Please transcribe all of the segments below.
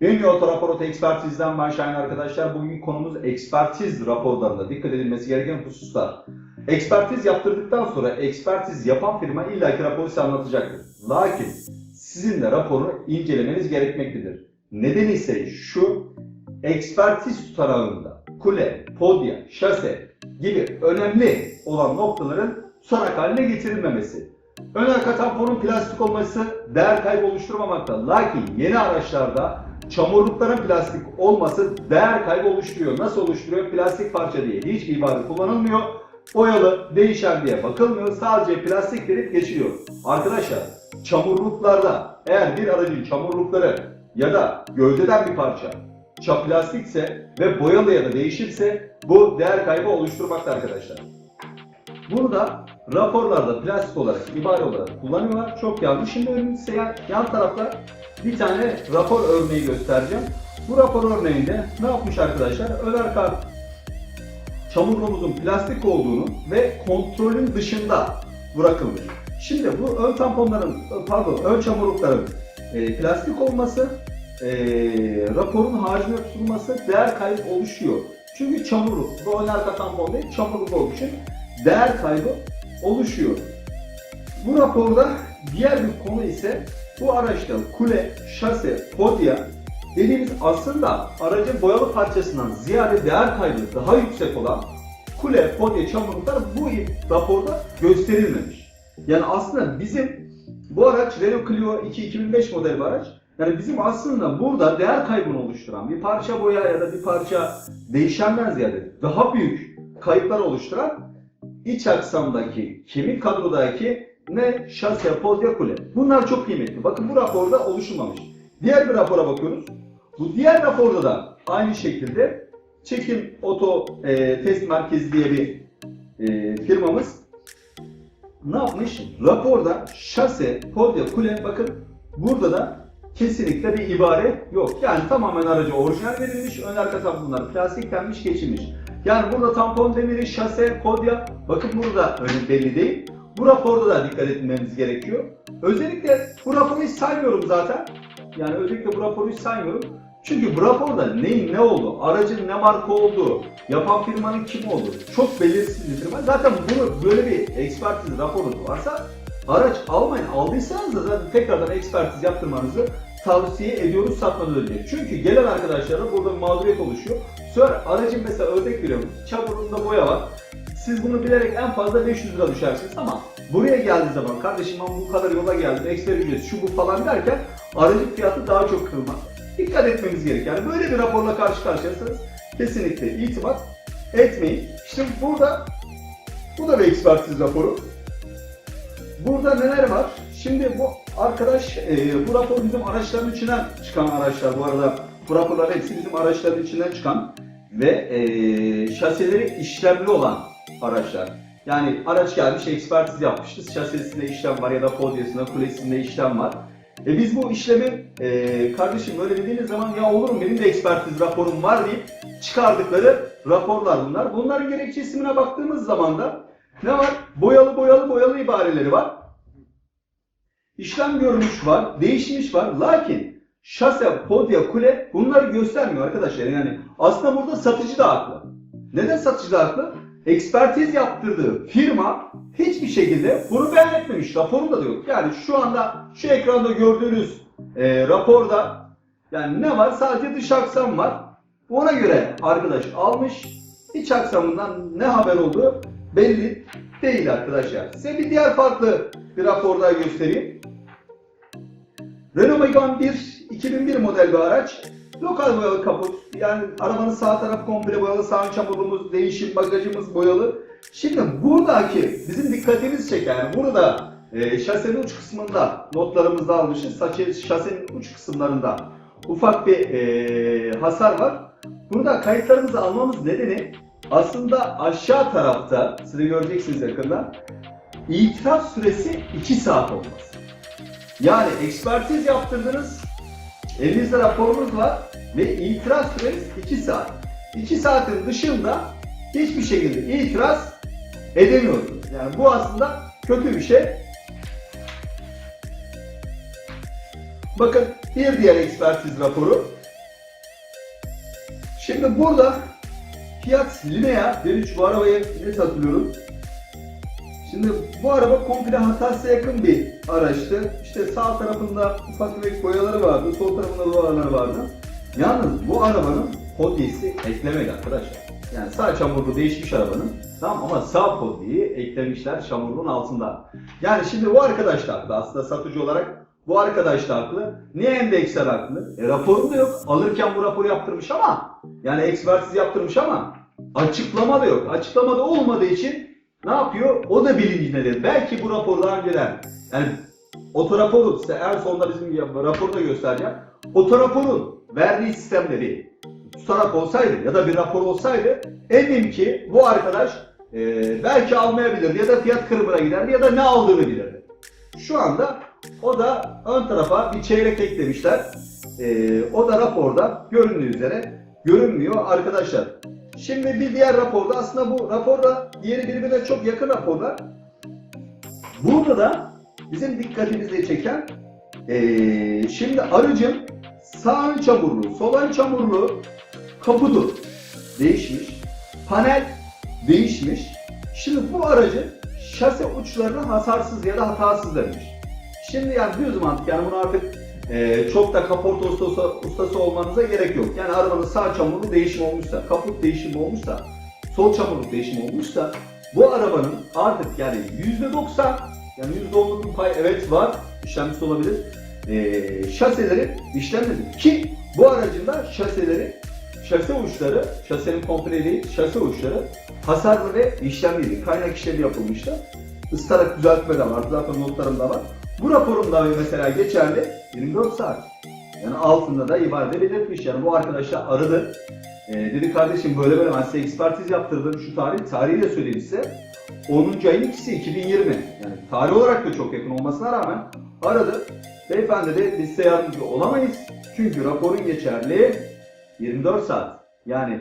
Ünlü Otoraport Ekspertiz'den ben Şahin arkadaşlar. Bugün konumuz ekspertiz raporlarında dikkat edilmesi gereken hususlar. Ekspertiz yaptırdıktan sonra ekspertiz yapan firma illaki raporu size anlatacaktır. Lakin sizin de raporu incelemeniz gerekmektedir. Nedeni ise şu, ekspertiz tutanağında kule, podya, şase gibi önemli olan noktaların tutanak haline getirilmemesi. Ön arka tamponun plastik olması değer kaybı oluşturmamakta. Lakin yeni araçlarda çamurlukların plastik olması değer kaybı oluşturuyor. Nasıl oluşturuyor? Plastik parça diye hiçbir ibare kullanılmıyor. Boyalı, değişen diye bakılmıyor. Sadece plastik verip geçiliyor. Arkadaşlar çamurluklarda eğer bir aracın çamurlukları ya da gövdeden bir parça ça plastikse ve boyalı ya da değişirse bu değer kaybı oluşturmakta arkadaşlar. Bunu da raporlarda plastik olarak, ibare olarak kullanıyorlar. Çok yanlış. Şimdi önümüzde yan, yan tarafta bir tane rapor örneği göstereceğim. Bu rapor örneğinde ne yapmış arkadaşlar? Ön arka çamurluğumuzun plastik olduğunu ve kontrolün dışında bırakılmış. Şimdi bu ön tamponların, pardon ön çamurlukların e, plastik olması, e, raporun hacmine tutulması değer kaybı oluşuyor. Çünkü çamurluk, bu ön arka tampon değil, çamurluk olduğu için değer kaybı oluşuyor. Bu raporda diğer bir konu ise bu araçta kule, şase, podya dediğimiz aslında aracın boyalı parçasından ziyade değer kaybı daha yüksek olan kule, podya, çamurluklar bu raporda gösterilmemiş. Yani aslında bizim bu araç Renault Clio 2 2005 model bir araç. Yani bizim aslında burada değer kaybını oluşturan bir parça boya ya da bir parça değişenden ziyade daha büyük kayıplar oluşturan iç aksamdaki, kemik kadrodaki ne şase, podya, kule. Bunlar çok kıymetli. Bakın bu raporda oluşmamış. Diğer bir rapora bakıyoruz. Bu diğer raporda da aynı şekilde Çekim Oto e, Test Merkezi diye bir e, firmamız ne yapmış? Raporda şase, podya, kule bakın burada da kesinlikle bir ibare yok. Yani tamamen aracı orijinal verilmiş, ön arka tamponlar plastiklenmiş, geçilmiş. Yani burada tampon demiri, şase, podya bakın burada öyle belli değil. Bu raporda da dikkat etmemiz gerekiyor. Özellikle bu raporu hiç saymıyorum zaten. Yani özellikle bu raporu hiç saymıyorum. Çünkü bu raporda neyin ne olduğu, aracın ne marka olduğu, yapan firmanın kim olduğu çok belirsiz bir firma. Zaten bunu böyle bir ekspertiz raporu varsa araç almayın. Aldıysanız da zaten tekrardan ekspertiz yaptırmanızı tavsiye ediyoruz satmadan önce. Çünkü gelen arkadaşlara burada bir mağduriyet oluşuyor. Sonra aracın mesela örnek veriyorum çamurunda boya var. Siz bunu bilerek en fazla 500 lira düşersiniz ama buraya geldiği zaman kardeşim ben bu kadar yola geldim ekstra ücret şu bu falan derken aracın fiyatı daha çok kırılmaz. Dikkat etmemiz gerekiyor. Yani böyle bir raporla karşı karşıyaysanız kesinlikle itimat etmeyin. İşte burada bu da bir ekspertiz raporu. Burada neler var? Şimdi bu arkadaş, e, bu rapor bizim araçların içinden çıkan araçlar. Bu arada bu raporlar hepsi bizim araçların içinden çıkan ve e, şaseleri işlemli olan araçlar. Yani araç gelmiş, ekspertiz yapmışız. Şasesinde işlem var ya da podyasında, kulesinde işlem var. E biz bu işlemi e, kardeşim böyle dediğiniz zaman ya olur mu benim de ekspertiz raporum var deyip çıkardıkları raporlar bunlar. Bunların gerekçe ismine baktığımız zaman da ne var? Boyalı boyalı boyalı ibareleri var. İşlem görmüş var, değişmiş var. Lakin şase, podya, kule bunları göstermiyor arkadaşlar. Yani aslında burada satıcı da haklı. Neden satıcı da haklı? Ekspertiz yaptırdığı firma hiçbir şekilde bunu beyan etmemiş. Raporunda da yok. Yani şu anda şu ekranda gördüğünüz e, raporda yani ne var? Sadece dış aksam var. Ona göre arkadaş almış. İç aksamından ne haber olduğu belli değil arkadaşlar. Size bir diğer farklı bir rapor daha göstereyim. Renault Megane 1 2001 model bir araç. Lokal boyalı kaput. Yani arabanın sağ tarafı komple boyalı, sağ çamurluğumuz, değişim, bagajımız boyalı. Şimdi buradaki bizim dikkatimiz çeken, yani burada e, şasenin uç kısmında notlarımızda almışız. Saçı, şasenin uç kısımlarında ufak bir e, hasar var. Burada kayıtlarımızı almamız nedeni aslında aşağı tarafta, siz göreceksiniz yakında, itiraf süresi 2 saat olması. Yani ekspertiz yaptırdınız, elinizde raporunuz var ve itiraz süreniz 2 saat. 2 saatin dışında hiçbir şekilde itiraz edemiyorsunuz. Yani bu aslında kötü bir şey. Bakın bir diğer ekspertiz raporu. Şimdi burada Fiat Linea 1.3 bu arabayı net hatırlıyorum. Şimdi bu araba komple hatası yakın bir araçtı. İşte sağ tarafında ufak tefek boyaları vardı, sol tarafında boyaları vardı. Yalnız bu arabanın podyesi eklemedi arkadaşlar. Yani sağ çamurlu değişmiş arabanın. Tamam ama sağ podyeyi eklemişler çamurluğun altında. Yani şimdi bu arkadaş da haklı aslında satıcı olarak. Bu arkadaş da haklı. Niye endeksler haklı? E raporu da yok. Alırken bu raporu yaptırmış ama yani ekspertiz yaptırmış ama açıklama da yok. Açıklama da olmadığı için ne yapıyor? O da bilincindedir. Belki bu rapor daha önceden yani otoraporu size en sonunda bizim raporu da göstereceğim. Otoraporun verdiği sistemleri tutanak olsaydı ya da bir rapor olsaydı eminim ki bu arkadaş e, belki almayabilirdi ya da fiyat kırımına giderdi ya da ne aldığını bilirdi. Şu anda o da ön tarafa bir çeyrek eklemişler. E, o da raporda göründüğü üzere görünmüyor arkadaşlar. Şimdi bir diğer raporda aslında bu raporda diğeri birbirine çok yakın raporlar. Burada da bizim dikkatimizi çeken eee, şimdi aracın sağ ön çamurlu, sol ön çamurlu kaputu değişmiş. Panel değişmiş. Şimdi bu aracın şase uçlarını hasarsız ya da hatasız demiş. Şimdi yani düz mantık yani bunu artık eee, çok da kaporta ustası, ustası olmanıza gerek yok. Yani arabanın sağ çamurlu değişim olmuşsa, kaput değişimi olmuşsa, sol çamurluk değişimi olmuşsa bu arabanın artık yani %90 yani %10'luk bir pay evet var işlemcisi olabilir. Ee, şaseleri işlemledi ki bu aracın da şaseleri şase uçları, şasenin komple değil, şase uçları hasarlı ve işlemliydi. Kaynak işlemi yapılmıştı. Istarak düzeltme de var. Zaten notlarımda var. Bu raporumda mesela geçerli 24 saat. Yani altında da ibade belirtmiş. Yani bu arkadaşlar aradı. Ee, dedi kardeşim böyle böyle ben size ekspertiz yaptırdım şu tarih. Tarihi de söyleyeyim size. 10. ayın ikisi 2020. Yani tarih olarak da çok yakın olmasına rağmen aradı. Beyefendi de biz size olamayız. Çünkü raporun geçerli 24 saat. Yani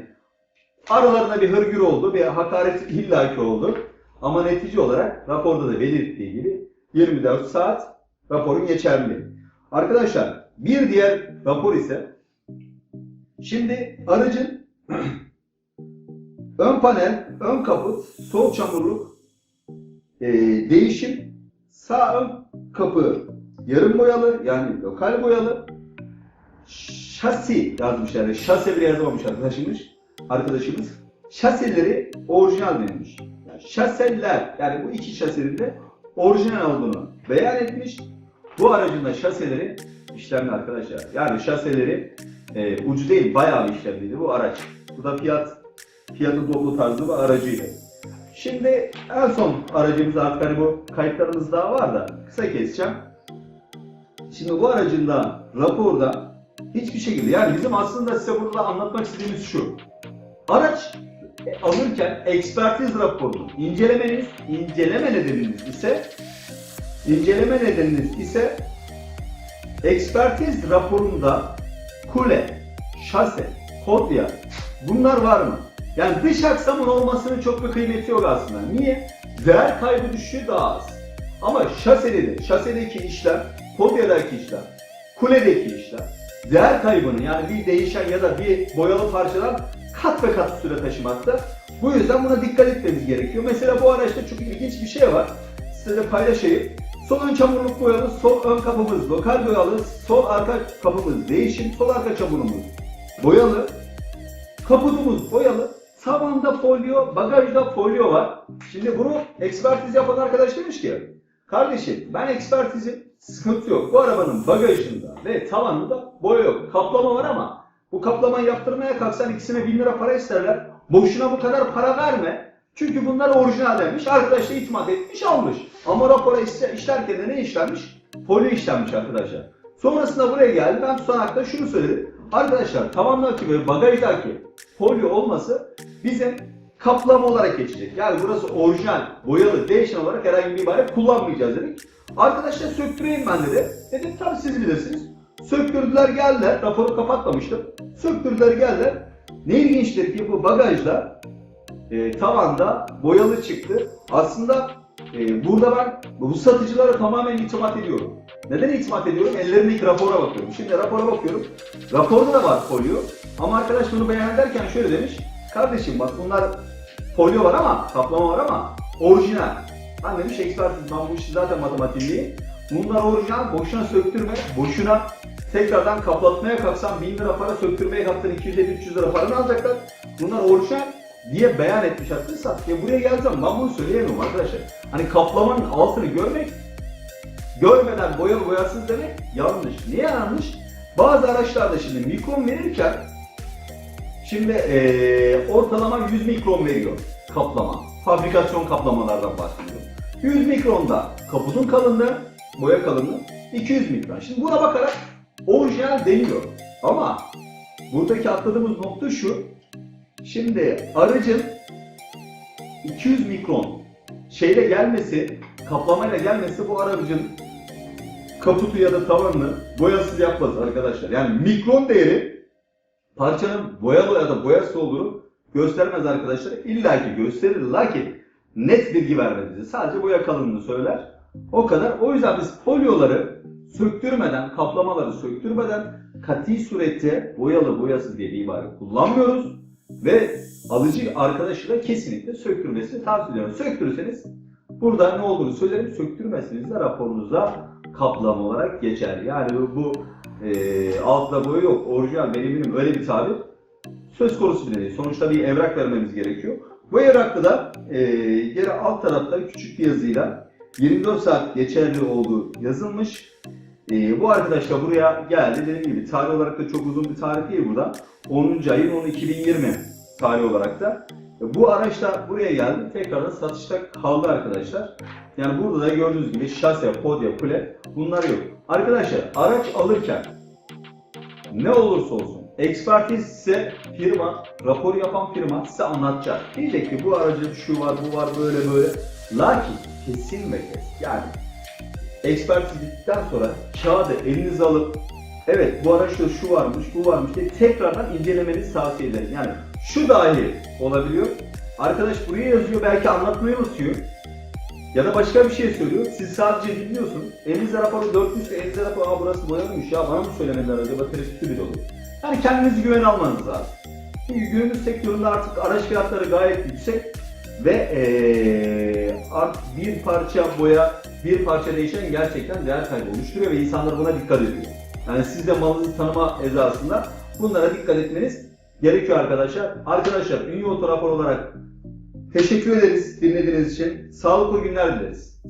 aralarında bir hırgür oldu, bir hakaret illaki oldu. Ama netice olarak raporda da belirttiği gibi 24 saat raporun geçerli. Arkadaşlar bir diğer rapor ise şimdi aracın ön panel, ön kaput, sol çamurluk, e, değişim, sağ ön kapı yarım boyalı yani lokal boyalı, şasi yazmışlar. Yani şase bile yazamamış arkadaşımız. Arkadaşımız. Şaseleri orijinal demiş. Yani şaseler yani bu iki şasenin de orijinal olduğunu beyan etmiş. Bu aracın da şaseleri işlemli arkadaşlar. Yani şaseleri e, ucu değil bayağı bir işlemliydi bu araç. Bu da fiyat fiyatı dolu tarzı bir aracıydı. Şimdi en son aracımız artık hani bu kayıtlarımız daha var da kısa keseceğim. Şimdi bu aracın da raporda hiçbir şekilde yani bizim aslında size burada anlatmak istediğimiz şu. Araç alırken ekspertiz raporunu incelemeniz, inceleme nedeniniz ise inceleme nedeniniz ise ekspertiz raporunda kule, şase, kodya bunlar var mı? Yani dış aksamın olmasının çok bir kıymeti yok aslında. Niye? Değer kaybı düşüşü daha az. Ama şasede de, şasedeki işlem, kodyadaki işlem, kuledeki işlem, değer kaybını yani bir değişen ya da bir boyalı parçadan kat ve kat süre taşımakta. Bu yüzden buna dikkat etmemiz gerekiyor. Mesela bu araçta çok ilginç bir şey var. Size paylaşayım. Sol ön çamurluk boyalı, sol ön kapımız lokal boyalı, sol arka kapımız değişim, sol arka çamurumuz boyalı, kaputumuz boyalı, tavanda folyo, bagajda folyo var. Şimdi bunu ekspertiz yapan arkadaş demiş ki, kardeşim ben ekspertizim, sıkıntı yok. Bu arabanın bagajında ve tavanında boya yok. Kaplama var ama bu kaplamayı yaptırmaya kalksan ikisine bin lira para isterler. Boşuna bu kadar para verme. Çünkü bunlar orijinal demiş. Arkadaş da itimat etmiş almış. Ama rapora işlerken de ne işlenmiş? Folyo işlenmiş arkadaşlar. Sonrasında buraya geldi. Ben tutanakta şunu söyledim. Arkadaşlar tavandaki ve bagajdaki folyo olması bizim kaplama olarak geçecek. Yani burası orijinal, boyalı, değişen olarak herhangi bir ibare kullanmayacağız dedik. Arkadaşlar söktüreyim ben dedi. Dedim tabii siz bilirsiniz. Söktürdüler geldiler. Raporu kapatmamıştım. Söktürdüler geldiler. Ne ilginçtir ki bu bagajda e, tavanda boyalı çıktı. Aslında e, burada ben bu satıcılara tamamen itimat ediyorum. Neden itimat ediyorum? Ellerindeki rapora bakıyorum. Şimdi rapora bakıyorum. Raporda da var folyo. Ama arkadaş bunu beyan ederken şöyle demiş. Kardeşim bak bunlar folyo var ama, kaplama var ama orijinal. Ben demiş ekspertiz ben bu işi zaten matematiği. Bunlar orijinal, boşuna söktürme, boşuna tekrardan kaplatmaya kalksan 1000 lira para söktürmeye kalksan 250-300 lira paranı alacaklar. Bunlar orijinal diye beyan etmiş sat. Ya buraya geleceğim ben bunu söyleyemiyorum arkadaşlar. Hani kaplamanın altını görmek, görmeden boyalı boyasız demek yanlış. Niye yanlış? Bazı araçlarda şimdi mikron verirken şimdi eee, ortalama 100 mikron veriyor kaplama. Fabrikasyon kaplamalardan bahsediyorum. 100 mikronda kaputun kalınlığı, boya kalınlığı 200 mikron. Şimdi buna bakarak orijinal deniyor. Ama buradaki atladığımız nokta şu. Şimdi aracın 200 mikron şeyle gelmesi, kaplamayla gelmesi bu aracın kaputu ya da tavanını boyasız yapmaz arkadaşlar. Yani mikron değeri parçanın boyalı ya da boyasız olduğunu göstermez arkadaşlar. İlla ki gösterir lakin net bilgi vermez bize. Sadece boya kalınlığını söyler. O kadar. O yüzden biz folyoları söktürmeden, kaplamaları söktürmeden kati surette boyalı boyasız diye bir ibare kullanmıyoruz. Ve alıcı arkadaşı da kesinlikle söktürmesini tavsiye ediyorum. Söktürürseniz burada ne olduğunu söylerim. Söktürmezseniz de raporunuzda kaplama olarak geçer. Yani bu, e, altla boya yok. Orijinal benim eminim öyle bir tabir söz konusu bile değil. Sonuçta bir evrak vermemiz gerekiyor. Bu evrakta da e, yere alt tarafta küçük bir yazıyla 24 saat geçerli olduğu yazılmış. E, bu arkadaş da buraya geldi. Dediğim gibi tarih olarak da çok uzun bir tarih değil burada. 10. ayın 10 2020 tarih olarak da. E, Bu araç da buraya geldi. Tekrardan satışta kaldı arkadaşlar. Yani burada da gördüğünüz gibi şase, podya, kule bunlar yok. Arkadaşlar araç alırken ne olursa olsun ekspertiz size firma, rapor yapan firma size anlatacak. Diyecek ki bu aracın şu var, bu var, böyle böyle. Lakin kesin ve kes. Yani ekspertiz bittikten sonra kağıdı elinize alıp evet bu araçta şu varmış, bu varmış diye tekrardan incelemenizi tavsiye ederim. Yani şu dahi olabiliyor. Arkadaş buraya yazıyor belki anlatmayı unutuyor. Ya da başka bir şey söylüyor. Siz sadece dinliyorsunuz. Elinizde raporu 400 elinizde raporu burası boyanmış ya bana mı söylemediler acaba tereddütlü bir oluyor. Yani kendinizi güven almanız lazım. Çünkü günümüz sektöründe artık araç fiyatları gayet yüksek ve ee, artık bir parça boya, bir parça değişen gerçekten değer kaybı oluşturuyor ve insanlar buna dikkat ediyor. Yani siz de malınızı tanıma ezasında bunlara dikkat etmeniz gerekiyor arkadaşlar. Arkadaşlar Ünlü Oto Rapor olarak teşekkür ederiz dinlediğiniz için. Sağlıklı günler dileriz.